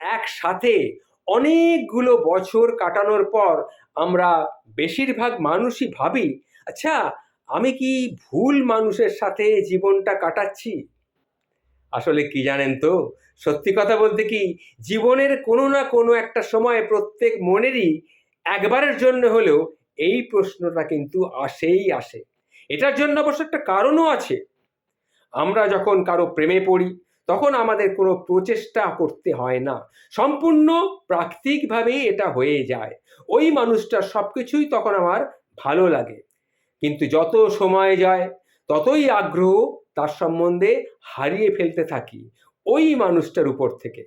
একসাথে অনেকগুলো বছর কাটানোর পর আমরা বেশিরভাগ মানুষই ভাবি আচ্ছা আমি কি ভুল মানুষের সাথে জীবনটা কাটাচ্ছি? আসলে কি জানেন তো, সত্যি কথা বলতে কি, জীবনের কোনো না কোনো একটা সময় প্রত্যেক মনেরই একবারের জন্য হলেও এই প্রশ্নটা কিন্তু আসেই আসে। এটার জন্য অবশ্য একটা কারণও আছে। আমরা যখন কারও প্রেমে পড়ি তখন আমাদের কোনো প্রচেষ্টা করতে হয় না। সম্পূর্ণ প্রাকৃতিকভাবেই এটা হয়ে যায়। ওই মানুষটার সব কিছুই তখন আমার ভালো লাগে। কিন্তু যত সময় যায়, ততই আগ্রহ তার সম্বন্ধে হারিয়ে ফেলতে থাকি ওই মানুষটার উপর থেকে।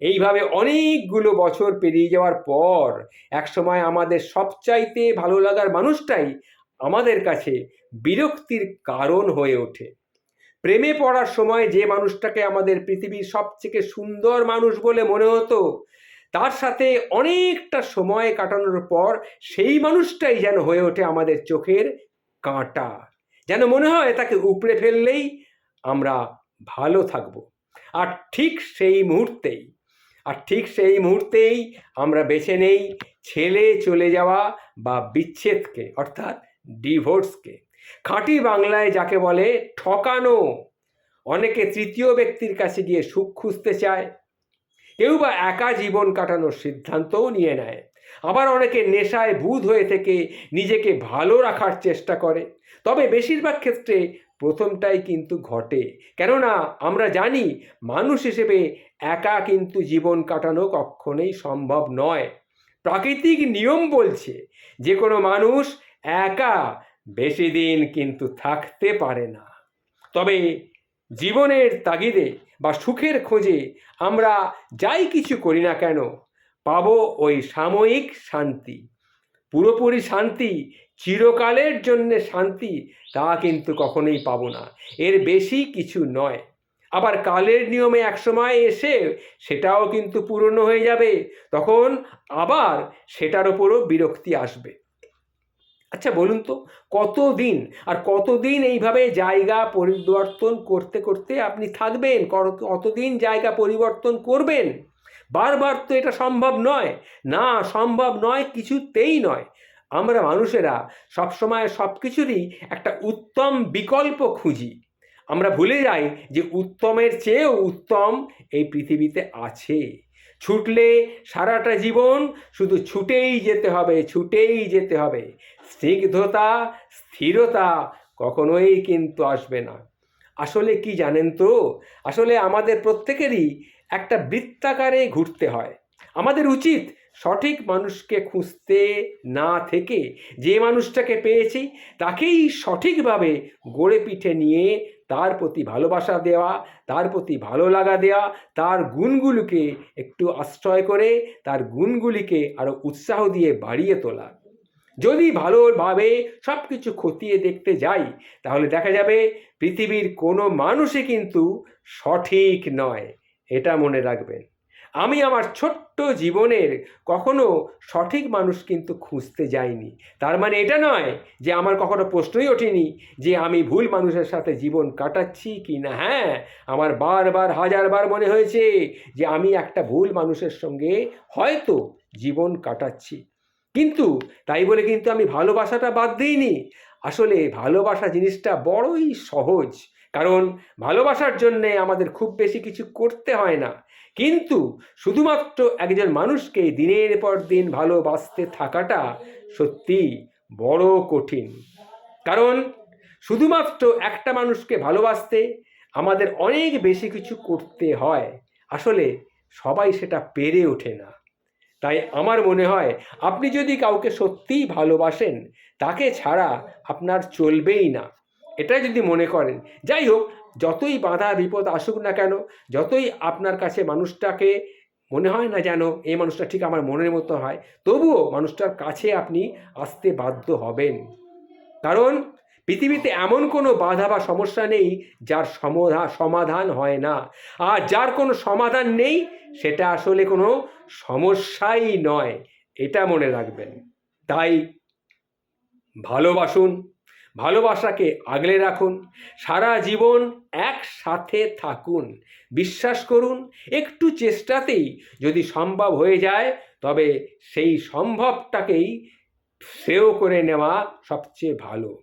এইভাবে অনেকগুলো বছর পেরিয়ে যাওয়ার পর একসময় আমাদের সবচাইতে ভালো লাগার মানুষটাই আমাদের কাছে বিরক্তির কারণ হয়ে ওঠে। প্রেমে পড়ার সময় যে মানুষটাকে আমাদের পৃথিবীর সবথেকে সুন্দর মানুষ বলে মনে হতো, তার সাথে অনেকটা সময় কাটানোর পর সেই মানুষটাই যেন হয়ে ওঠে আমাদের চোখের কাঁটা। যেন মনে হয় তাকে উপড়ে ফেললেই আমরা ভালো থাকব। আর ঠিক সেই মুহূর্তেই, আর ঠিক সেই মুহূর্তেই আমরা বেছে নেই ছেলে চলে যাওয়া বা বিচ্ছেদকে, অর্থাৎ ডিভোর্সকে খাঁটি বাংলায় যাকে বলে ঠকানো। অনেকে তৃতীয় ব্যক্তির কাছে গিয়ে সুখ খুঁজতে চায়। কেউ বা একা জীবন কাটানোর সিদ্ধান্তও নিয়ে নেয়। আবার অনেকে নেশায় বুধ হয়ে থেকে নিজেকে ভালো রাখার চেষ্টা করে। তবে বেশিরভাগ ক্ষেত্রে প্রথমটাই কিন্তু ঘটে। কেননা আমরা জানি, মানুষ হিসেবে একা কিন্তু জীবন কাটানো কখনোই সম্ভব নয়। প্রাকৃতিক নিয়ম বলছে, যে কোনো মানুষ একা বেশি দিন কিন্তু থাকতে পারে না। তবে জীবনের তাগিদে বা সুখের খোঁজে আমরা যাই কিছু করি না কেন, পাব ওই সাময়িক শান্তি। পুরোপুরি শান্তি, চিরকালের জন্যে শান্তি তা কিন্তু কখনোই পাবো না। এর বেশি কিছু নয়। আবার কালের নিয়মে একসময় এসে সেটাও কিন্তু পূরণ হয়ে যাবে, তখন আবার সেটার ওপরও বিরক্তি আসবে। আচ্ছা বলুন তো, কতদিন, আর কতদিন এইভাবে জায়গা পরিবর্তন করতে করতে আপনি থাকবেন? কতদিন জায়গা পরিবর্তন করবেন? বারবার তো এটা সম্ভব নয়। না, সম্ভব নয়, কিছুতেই নয়। আমরা মানুষেরা সবসময় সব কিছুরই একটা উত্তম বিকল্প খুঁজি। আমরা ভুলে যাই যে উত্তমের চেয়েও উত্তম এই পৃথিবীতে আছে। ছুটলে সারাটা জীবন শুধু ছুটেই যেতে হবে, ছুটেই যেতে হবে। স্নিগ্ধতা, স্থিরতা কখনোই কিন্তু আসবে না। আসলে কি জানেন তো? আসলে আমাদের প্রত্যেকেরই একটা বৃত্তাকারে ঘুরতে হয়। আমাদের উচিত সঠিক মানুষকে খুঁজতে না থেকে যে মানুষটাকে পেয়েছি, তাকেই সঠিকভাবে গড়ে পিঠে নিয়ে তার প্রতি ভালোবাসা দেওয়া, তার প্রতি ভালো লাগা দেওয়া, তার গুণগুলোকে একটু আশ্রয় করে, তার গুণগুলিকে আরও উৎসাহ দিয়ে বাড়িয়ে তোলা। যদি ভালোভাবে সব কিছু খতিয়ে দেখতে যাই, তাহলে দেখা যাবে পৃথিবীর কোনো মানুষই কিন্তু সঠিক নয়, এটা মনে রাখবেন। আমি আমার ছোট্ট জীবনের কখনো সঠিক মানুষ কিন্তু খুঁজতে যাইনি। তার মানে এটা নয় যে আমার কখনো প্রশ্নই ওঠেনি যে আমি ভুল মানুষের সাথে জীবন কাটাচ্ছি কি না। হ্যাঁ আমার বারবার, হাজারবার মনে হয়েছে যে আমি একটা ভুল মানুষের সঙ্গে হয়তো জীবন কাটাচ্ছি। কিন্তু তাই বলে কিন্তু আমি ভালোবাসাটা বাদ দিইনি। আসলে ভালোবাসা জিনিসটা বড়ই সহজ, কারণ ভালোবাসার জন্যে আমাদের খুব বেশি কিছু করতে হয় না। কিন্তু শুধুমাত্র একজন মানুষকে দিনের পর দিন ভালোবাসতে থাকাটা সত্যি বড় কঠিন। কারণ শুধুমাত্র একটা মানুষকে ভালোবাসতে আমাদের অনেক বেশি কিছু করতে হয়। আসলে সবাই সেটা পেরে ওঠে না। তাই আমার মনে হয় আপনি যদি কাউকে সত্যিই ভালোবাসেন, তাকে ছাড়া আপনার চলবেই না। এটা যদি মনে করেন। যাই হোক, যতই বাধা, বিপদ আসুক না কেন, যতই আপনার কাছে মানুষটাকে মনে হয় না যেন এই মানুষটা ঠিক আমার মনের মতো হয়, তবুও মানুষটার কাছে আপনি আসতে বাধ্য হবেন। কারণ পৃথিবীতে এমন কোনো বাধা বা সমস্যা নেই যার সমধা, সমাধান হয় না। আর যার কোনো সমাধান নেই, সেটা আসলে কোনো সমস্যাই নয়, এটা মনে রাখবেন। তাই ভালোবাসুন, ভালোবাসাকে আগলে রাখুন, সারা জীবন একসাথে থাকুন। বিশ্বাস করুন, একটু চেষ্টাতেই যদি সম্ভব হয়ে যায়, তবে সেই সম্ভবটাকেই শ্রেয় করে নেওয়া সবচেয়ে ভালো।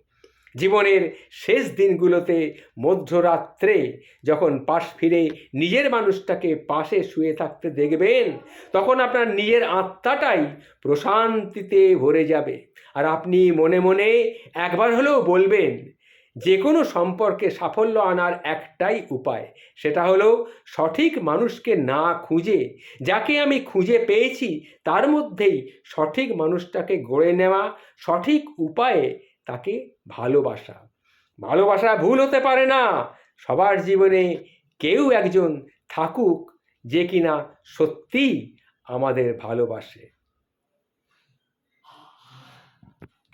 জীবনের শেষ দিনগুলোতে মধ্যরাত্রে যখন পাশ ফিরে নিজের মানুষটাকে পাশে শুয়ে থাকতে দেখবেন, তখন আপনার নিজের আত্মাটাই প্রশান্তিতে ভরে যাবে। আর আপনি মনে মনে একবার হলেও বলবেন যে কোনো সম্পর্কে সাফল্য আনার একটাই উপায়, সেটা হলো সঠিক মানুষকে না খুঁজে। যাকে আমি খুঁজে পেয়েছি, তার মধ্যেই সঠিক মানুষটাকে গড়ে নেওয়া সঠিক উপায়ে তাকে ভালোবাসা। ভালোবাসা ভুল হতে পারে না। সবার জীবনে কেউ একজন থাকুক যে কিনা সত্যিই আমাদের ভালোবাসে।